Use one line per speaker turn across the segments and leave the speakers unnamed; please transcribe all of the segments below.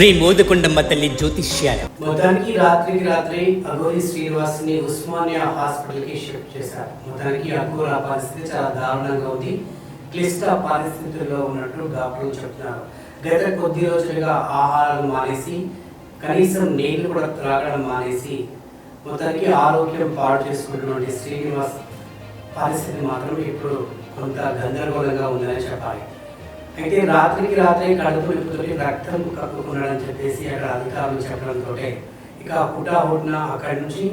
శ్రీ మోదకొండమ్మ తల్లి జ్యోతిష్యాల.
మొత్తానికి రాత్రికి రాత్రి అఘోరి శ్రీనివాస్ని ఉస్మానియా హాస్పిటల్కి షిఫ్ట్ చేశారు. మొత్తానికి అఘోర పరిస్థితి చాలా దారుణంగా ఉంది. క్లిష్ట పరిస్థితుల్లో ఉన్నట్టు డాక్టర్లు చెప్తున్నారు. గత కొద్ది రోజులుగా ఆహారం మానేసి కనీసం నీళ్ళు కూడా త్రాగడం మానేసి మొత్తానికి ఆరోగ్యం పాడు చేసుకుంటున్నటువంటి శ్రీనివాస్ పరిస్థితి మాత్రం ఇప్పుడు కొంత గందరగోళంగా ఉందని చెప్పాలి. అయితే రాత్రికి రాత్రే కడుపు నొప్పితోటి రక్తం కక్కుకున్నాడని చెప్పేసి అక్కడ అధికారులు చెప్పడంతో ఇక హుటాహుటిన అక్కడి నుంచి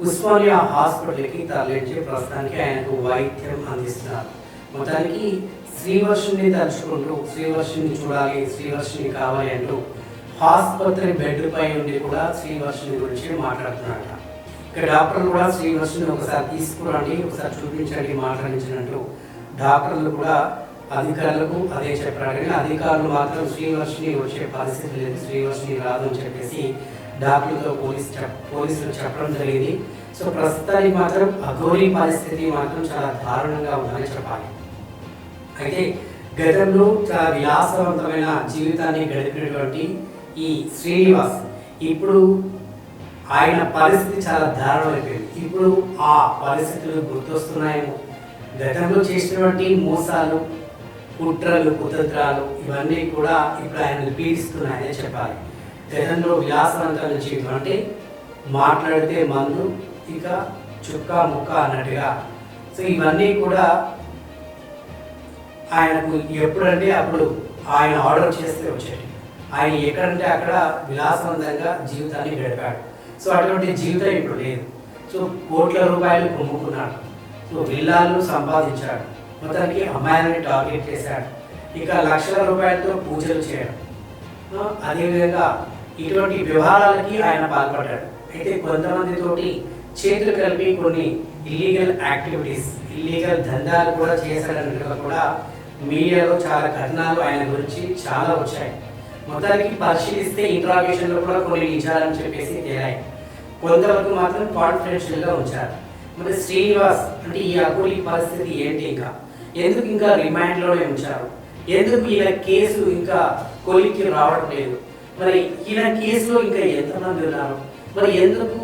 ఉస్మానియా హాస్పిటల్కి తరలించి ప్రస్తుతానికి ఆయనకు వైద్యం అందిస్తున్నారు. మొత్తానికి శ్రీవర్షుని తలుచుకుంటూ శ్రీవర్షుని చూడాలి శ్రీవర్షుని కావాలి అంటూ ఆసుపత్రి బెడ్ పై ఉండి కూడా శ్రీవర్షుని గురించి మాట్లాడుతున్నారట. ఇక్కడ డాక్టర్లు కూడా శ్రీవర్షుని ఒకసారి తీసుకురండి ఒకసారి చూపించండి మాట్లాడించినట్లు డాక్టర్లు కూడా అధికారులకు అదే చెప్పారు. కానీ అధికారులు మాత్రం శ్రీవర్షిని వచ్చే పరిస్థితి లేదు. శ్రీవర్షిని రాదు అని చెప్పేసి డాక్టర్లతో పోలీస్ పోలీసులు చెప్పడం జరిగింది. సో ప్రస్తుతానికి మాత్రం అఘోరీ పరిస్థితి మాత్రం చాలా దారుణంగా ఉందని చెప్పాలి. అయితే గతంలో చాలా విలాసవంతమైన జీవితాన్ని గడిపినటువంటి ఈ శ్రీనివాస్ ఇప్పుడు ఆయన పరిస్థితి చాలా దారుణమైపోయింది. ఇప్పుడు ఆ పరిస్థితులు గుర్తొస్తున్నాయేమో. గతంలో చేసినటువంటి మోసాలు కుట్రలు కుతంత్రాలు ఇవన్నీ కూడా ఇప్పుడు ఆయన పీడిస్తున్నాయని చెప్పాలి. గతంలో విలాసవంతమైన జీవితం అంటే మాట్లాడితే మందు ఇక చుక్క ముక్క అన్నట్టుగా. సో ఇవన్నీ కూడా ఆయనకు ఎప్పుడంటే అప్పుడు ఆయన ఆర్డర్ చేస్తే వచ్చేది. ఆయన ఎక్కడంటే అక్కడ విలాసవంతంగా జీవితాన్ని గడిపాడు. సో అటువంటి జీవితం ఇప్పుడు లేదు. సో కోట్ల రూపాయలు కొమ్ముకున్నాడు సో విల్లాలను సంపాదించాడు. మొత్తానికి అమ్మాయిలని టార్గెట్ చేశాడు. ఇక లక్షల రూపాయలతో పూజలు చేయడం. అదేవిధంగా ఇటువంటి వ్యవహారాలకి ఆయన పాల్పడ్డాడు. అయితే కొంతమందితోటి చేతులు కలిపి కొన్ని ఇల్లీగల్ యాక్టివిటీస్ ఇల్లీగల్ దందాలు కూడా చేశాడన్నట్టుగా కూడా మీడియాలో చాలా కథనాలు ఆయన గురించి చాలా వచ్చాయి. మొత్తానికి పరిశీలిస్తే ఇంట్రాగేషన్లో కూడా కొన్ని నిజాలని చెప్పేసి తేలాయి. కొంతవరకు మాత్రం కాన్ఫిడెన్షియల్గా ఉంచారు. మరి శ్రీనివాస్ అంటే ఈ అకూలి పరిస్థితి ఏంటి ఇంకా? ఎందుకు ఇంకా రిమాండ్లోనే ఉంచారు? ఎందుకు ఈయన కేసు ఇంకా కొలిక్కి రావడం లేదు? మరి ఈయన కేసులో ఇంకా ఎంతమంది ఉన్నారు? మరి ఎందుకు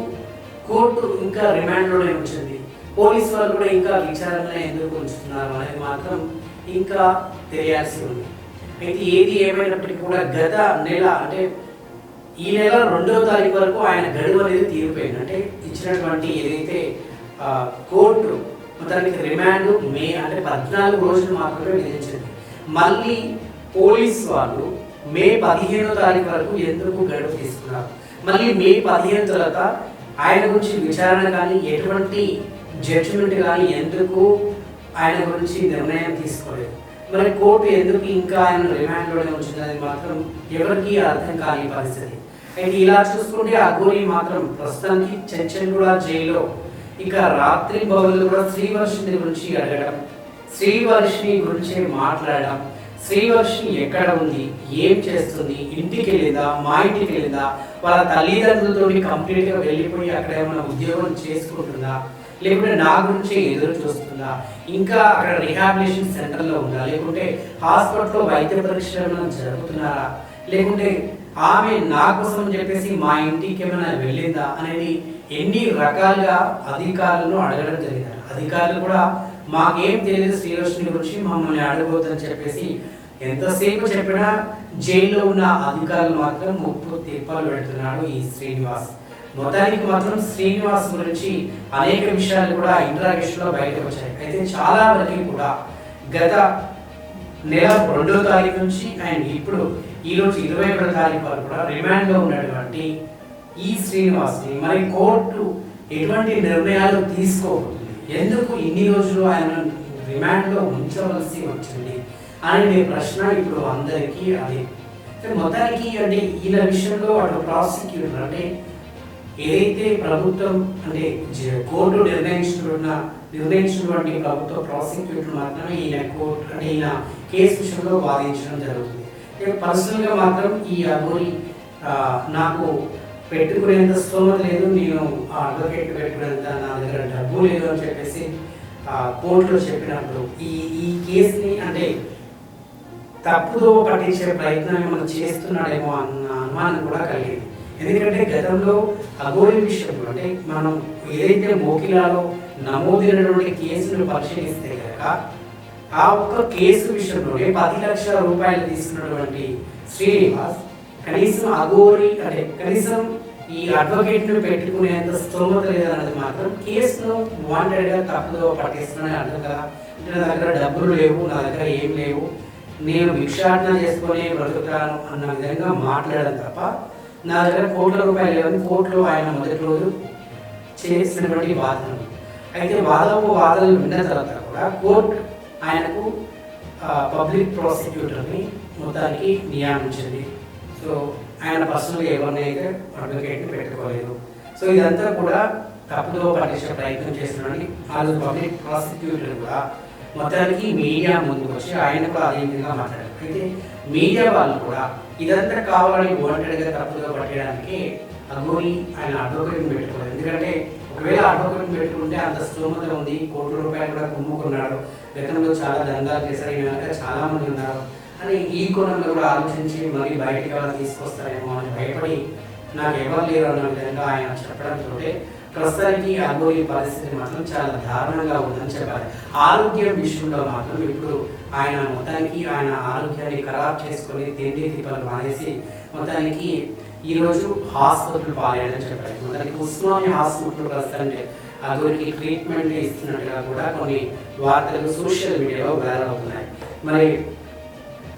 కోర్టు ఇంకా రిమాండ్లోనే ఉంచింది? పోలీస్ వాళ్ళు కూడా ఇంకా విచారణ ఎందుకు ఉంచుతున్నారు అనేది మాత్రం ఇంకా తెలియాల్సి ఉంది. అయితే ఏది ఏమైనప్పటికీ కూడా గత నెల అంటే ఈ నెల రెండవ తారీఖు వరకు ఆయన గడువు అనేది తీరిపోయింది. అంటే ఇచ్చినటువంటి ఏదైతే కోర్టు మొత్తానికి రిమాండ్ మే అంటే పద్నాలుగు రోజులు మాత్రమే విధించింది. మళ్ళీ పోలీస్ వాళ్ళు మే పదిహేనో తారీఖు వరకు ఎందుకు గడువు తీసుకున్నారు? మళ్ళీ మే పదిహేను తర్వాత ఆయన గురించి విచారణ కానీ ఎటువంటి జడ్జిమెంట్ కానీ ఎందుకు ఆయన గురించి నిర్ణయం తీసుకోలేదు? మరి కోర్టు ఎందుకు ఇంకా ఆయన రిమాండ్లోనే ఉంచిందని మాత్రం ఎవరికి అర్థం కాని పరిస్థితి. అయితే ఇలా చూసుకుంటే అఘోరి మాత్రం ప్రస్తుతానికి చెంచన్గూడ జైల్లో ఇక రాత్రి బౌలు కూడా శ్రీవర్షిని గురించి అడగడం శ్రీవర్షిని గురించి మాట్లాడడం శ్రీవర్షిని ఎక్కడ ఉంది ఏం చేస్తుంది ఇంటికి వెళ్ళిందా మా ఇంటికి వెళ్ళిందా వాళ్ళ తల్లిదండ్రులతో కంప్లీట్గా వెళ్ళిపోయి అక్కడ ఏమైనా ఉద్యోగం చేసుకుంటుందా లేకుంటే నా గురించి ఎదురు చూస్తుందా ఇంకా అక్కడ రిహాబిలిటేషన్ సెంటర్లో ఉందా లేకుంటే హాస్పిటల్లో వైద్య పరీక్షలు జరుగుతున్నారా లేకుంటే ఆమె నా కోసం చెప్పేసి మా ఇంటికి ఏమైనా వెళ్ళిందా అనేది ఎన్ని రకాలుగా అధికారులను అడగడం జరిగింది. అధికారులు కూడా మాకేం తెలియదు శ్రీలక్ష్మి గురించి మమ్మల్ని అడగవద్దని చెప్పేసి ఎంతసేపు చెప్పినా జైల్లో ఉన్న అధికారులు మాత్రం ముప్పు తిప్పాలు పెడుతున్నాడు ఈ శ్రీనివాస్. మొత్తానికి మాత్రం శ్రీనివాస్ గురించి అనేక విషయాలు కూడా ఇంటరాగేషన్లో బయటకు వచ్చాయి. అయితే చాలా వరకు కూడా గత లేదా రెండో తారీఖు నుంచి అండ్ ఇప్పుడు ఈ రోజు ఇరవై ఒకటో తారీఖు వరకు కూడా రిమాండ్లో ఉన్నటువంటి ఈ శ్రీనివాస్ని మరి కోర్టు ఎటువంటి నిర్ణయాలు తీసుకోబోతుంది ఎందుకు ఇన్ని రోజులు ఆయన రిమాండ్లో ఉంచవలసి వచ్చింది అనే ప్రశ్న ఇప్పుడు అందరికీ అది. మొత్తానికి అంటే ఈయన విషయంలో అటు ప్రాసిక్యూటర్ అంటే ఏదైతే ప్రభుత్వం అంటే కోర్టు నిర్ణయించుకున్న నిర్ణయించినటువంటి ప్రభుత్వ ప్రాసిక్యూటర్ మాత్రమే ఈయన కోర్టు అంటే ఈయన కేసు విషయంలో వాదించడం జరుగుతుంది. పర్సనల్గా మాత్రం ఈ అఘోరి నాకు పెట్టుకునేంత స్తోమత లేదు. నేను ఆ అడ్వకేట్ పెట్టుకునేంత నా దగ్గర డబ్బు లేదు అని చెప్పేసి ఆ, కోర్టులో చెప్పినప్పుడు ఈ ఈ కేసుని అంటే తప్పుదో పట్టించే ప్రయత్నం ఏమైనా చేస్తున్నాడేమో అన్న అనుమానం కూడా కలిగింది. ఎందుకంటే గతంలో అఘోరి విషయంలో అంటే మనం ఏదైతే మోకిలాలో నమోదైనటువంటి కేసును పరిశీలిస్తే కనుక ఆ ఒక్క కేసు విషయంలోనే పది లక్షల రూపాయలు తీసుకున్నటువంటి శ్రీనివాస్ కనీసం అఘోరి అంటే కనీసం ఈ అడ్వకేట్ను పెట్టుకునేంత స్తోమత లేదన్నది మాత్రం కేసును వాంటెడ్గా తప్పుదో పట్టిస్తున్నాడని అర్థం కదా. అంటే నా దగ్గర డబ్బులు లేవు నా దగ్గర ఏం లేవు. నేను భిక్షాటన చేసుకొని బ్రతుకుతాను అన్న విధంగా మాట్లాడడం తప్ప నా దగ్గర కోట్ల రూపాయలు లేవని కోర్టులో ఆయన మొదటి రోజు చేసినటువంటి బాధను అయితే వాదపు వాదనలు విన్న తర్వాత కూడా కోర్టు ఆయనకు పబ్లిక్ ప్రాసిక్యూటర్ని మొత్తానికి నియామించింది. సో ఆయన పర్సనల్గా ఎవరిని అయితే అడ్వకేట్ని పెట్టుకోలేదు. సో ఇదంతా కూడా తప్పుదో పట్టించే ప్రయత్నం చేస్తున్నాడని వాళ్ళు పబ్లిక్ ప్రాసిక్యూటర్ కూడా మొత్తానికి మీడియా ముందుకు వచ్చి ఆయన కూడా అదే విధంగా మాట్లాడారు. అయితే మీడియా వాళ్ళు కూడా ఇదంతా కావాలని వాంటెడ్గా తప్పుదో పట్టడానికి అగోరి ఆయన అడ్వకేట్ని పెట్టుకోలేదు ఎందుకంటే ఒకవేళ అడ్వకేట్ని పెట్టుకుంటే అంత స్తోమత ఉంది. కోట్ల రూపాయలు కూడా కుమ్ముకున్నాడు గతంలో చాలా దందాలు చేశారు. ఈయన చాలామంది చాలా మంది ఉన్నారు. అని ఈ కోణంలో కూడా ఆలోచించి మళ్ళీ బయటికి ఎవరైనా తీసుకొస్తారేమో అని భయపడి నాకు ఎవరు లేరు అన్న విధంగా ఆయన చెప్పడంతో ప్రస్తుతానికి అగోరి పరిస్థితి మాత్రం చాలా దారుణంగా ఉందని చెప్పాలి. ఆరోగ్యం విషయంలో మాత్రం ఇప్పుడు ఆయన మొత్తానికి ఆయన ఆరోగ్యాన్ని ఖరాబ్ చేసుకొని తిండి తిప్పలు మానేసి మొత్తానికి ఈ రోజు హాస్పిటల్ పాలేడని చెప్పారు మొత్తానికి ఉస్మాని హాస్పిటల్ ప్రస్తుతానికి అగోరికి ట్రీట్మెంట్ ఇస్తున్నట్టుగా కూడా కొన్ని వార్తలు సోషల్ మీడియాలో వైరల్ అవుతున్నాయి. మరి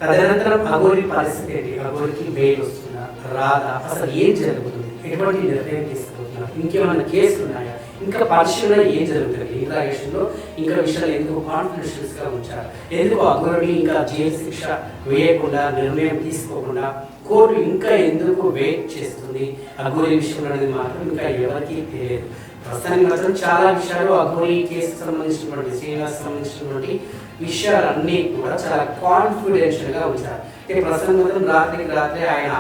తదనంతరం అగోరి పరిస్థితి ఏంటి? అగోరికి బెయిల్ వస్తుందా రాదా అసలు ఏం జరుగుతుంది? ఎటువంటి నిర్ణయం తీసుకుంటున్నారు? ఇంకేమైనా కేసులు ఉన్నాయా? ఇంకా పరిశ్రమలో ఏం జరుగుతుంది? ఇంట్రాగేషన్లో ఇంకా విషయాలు ఎందుకు కాన్ఫిడెన్షియల్స్గా ఉంచారు? ఎందుకు అగ్రని ఇంకా జైలు శిక్ష వేయకుండా నిర్ణయం తీసుకోకుండా కోర్టు ఇంకా ఎందుకు వెయిట్ చేస్తుంది? అగోరి విషయంలో అనేది మాత్రం ఇంకా ఎవరికీ తెలియదు. ప్రస్తుతానికి మాత్రం చాలా విషయాలు అఘోరి కేసుకు సంబంధించినటువంటి శ్రీనివాస్ సంబంధించినటువంటి విషయాలన్నీ కూడా చాలా కాన్ఫిడెన్షియల్గా ఉంచారు. ప్రస్తుతం మాత్రం రాత్రికి రాత్రి ఆయన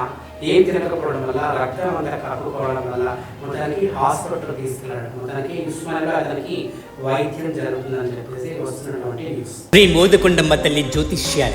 ఏం తినకపోవడం వల్ల రక్తం అంతా కాకపోవడం వల్ల మొత్తానికి హాస్పిటల్ తీసుకెళ్ళడం మొత్తానికి ఉస్మానియాలో అతనికి వైద్యం జరుగుతుందని చెప్పేసి వస్తున్నటువంటి న్యూస్
శ్రీ మోదకొండమ్మ తల్లి జ్యోతిష్యాలయం